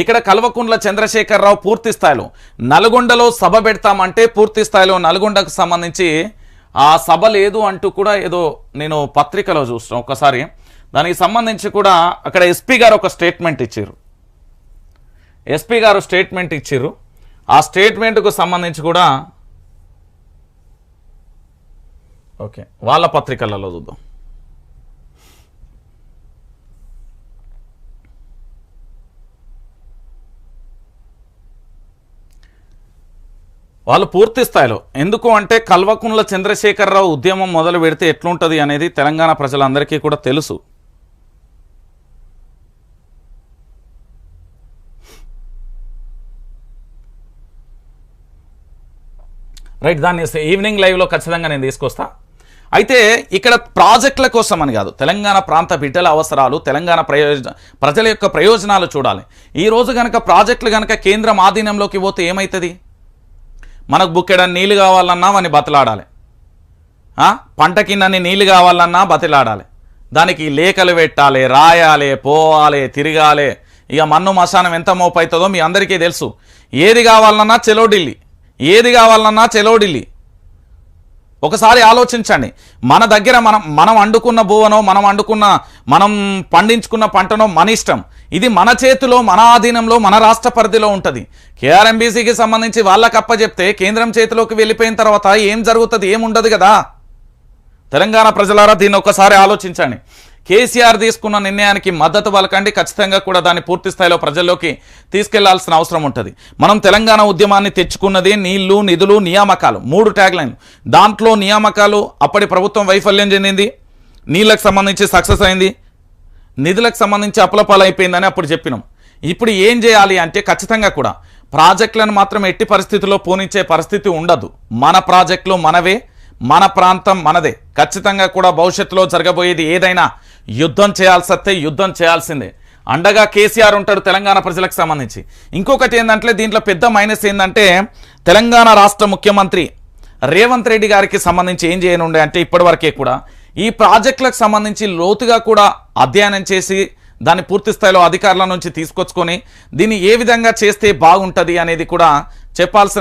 ఇక్కడ కల్వకుండ్ల చంద్రశేఖరరావు పూర్తి స్థాయిలో. నల్గొండలో సభ పెడతామంటే పూర్తి స్థాయిలో నల్గొండకు సంబంధించి ఆ సభ లేదు అంటూ కూడా ఏదో నేను పత్రికలో చూస్తాను ఒకసారి. దానికి సంబంధించి కూడా అక్కడ ఎస్పీ గారు ఒక స్టేట్మెంట్ ఇచ్చారు. ఎస్పీ గారు స్టేట్మెంట్ ఇచ్చారు. ఆ స్టేట్మెంట్కు సంబంధించి కూడా ఓకే వాళ్ళ పత్రికలలో చూద్దాం. వాళ్ళు పూర్తి స్థాయిలో. ఎందుకు అంటే కల్వకుంట్ల చంద్రశేఖరరావు ఉద్యమం మొదలు పెడితే ఎట్లుంటుంది అనేది తెలంగాణ ప్రజలందరికీ కూడా తెలుసు. రైట్ దాన్ని ఈవినింగ్ లైవ్లో ఖచ్చితంగా నేను తీసుకొస్తా. అయితే ఇక్కడ ప్రాజెక్టుల కోసం అని కాదు తెలంగాణ ప్రాంత బిడ్డల అవసరాలు తెలంగాణ ప్రయోజన ప్రజల యొక్క ప్రయోజనాలు చూడాలి. ఈ రోజు కనుక ప్రాజెక్టులు కనుక కేంద్రం ఆధీనంలోకి పోతే ఏమవుతుంది మనకు బుక్కెడని నీళ్ళు కావాలన్నా అని బతలాడాలి. పంట కిందని నీళ్ళు కావాలన్నా బతిలాడాలి. దానికి లేఖలు పెట్టాలి రాయాలి పోవాలి తిరగాలి. ఇక మన్ను మశానం ఎంత మోపు అవుతుందో మీ అందరికీ తెలుసు. ఏది కావాలన్నా చెలో ఢిల్లీ. ఏది కావాలన్నా చెలో ఢిల్లీ. ఒకసారి ఆలోచించండి. మన దగ్గర మనం మనం వండుకున్న భూవనో మనం వండుకున్న మనం పండించుకున్న పంటనో మన ఇష్టం. ఇది మన చేతిలో మన ఆధీనంలో మన రాష్ట్ర పరిధిలో ఉంటుంది. కేఆర్ఎంబీసీకి సంబంధించి వాళ్ళకి అప్పచెప్తే కేంద్రం చేతిలోకి వెళ్ళిపోయిన తర్వాత ఏం జరుగుతుంది ఏముండదు కదా? తెలంగాణ ప్రజలారా దీన్ని ఒక్కసారి ఆలోచించండి. కేసీఆర్ తీసుకున్న నిర్ణయానికి మద్దతు పలకండి ఖచ్చితంగా కూడా దాన్ని పూర్తి స్థాయిలో ప్రజల్లోకి తీసుకెళ్ళాల్సిన అవసరం ఉంటుంది. మనం తెలంగాణ ఉద్యమాన్ని తెచ్చుకున్నది నీళ్ళు నిధులు నియామకాలు మూడు ట్యాగ్లైన్లు దాంట్లో నియామకాలు అప్పటి ప్రభుత్వం వైఫల్యం చెందింది నీళ్ళకు సంబంధించి సక్సెస్ అయింది నిధులకు సంబంధించి అప్పులపాలైపోయిందని అప్పుడు చెప్పినాం. ఇప్పుడు ఏం చేయాలి అంటే ఖచ్చితంగా కూడా ప్రాజెక్టులను మాత్రం ఎట్టి పరిస్థితుల్లో పోనిచ్చే పరిస్థితి ఉండదు. మన ప్రాజెక్టులు మనవే మన ప్రాంతం మనదే. ఖచ్చితంగా కూడా భవిష్యత్తులో జరగబోయేది ఏదైనా యుద్ధం చేయాల్సి వస్తే యుద్ధం చేయాల్సిందే. అండగా కేసీఆర్ ఉంటాడు తెలంగాణ ప్రజలకు సంబంధించి. ఇంకొకటి ఏంటంటే దీంట్లో పెద్ద మైనస్ ఏంటంటే తెలంగాణ రాష్ట్ర ముఖ్యమంత్రి రేవంత్ రెడ్డి గారికి సంబంధించి ఏం చేయనుండే అంటే ఇప్పటివరకే కూడా ఈ ప్రాజెక్టులకు సంబంధించి లోతుగా కూడా అధ్యయనం చేసి దాన్ని పూర్తి స్థాయిలో అధికారుల నుంచి తీసుకొచ్చుకొని దీన్ని ఏ విధంగా చేస్తే బాగుంటుంది అనేది కూడా చెప్పాల్సిన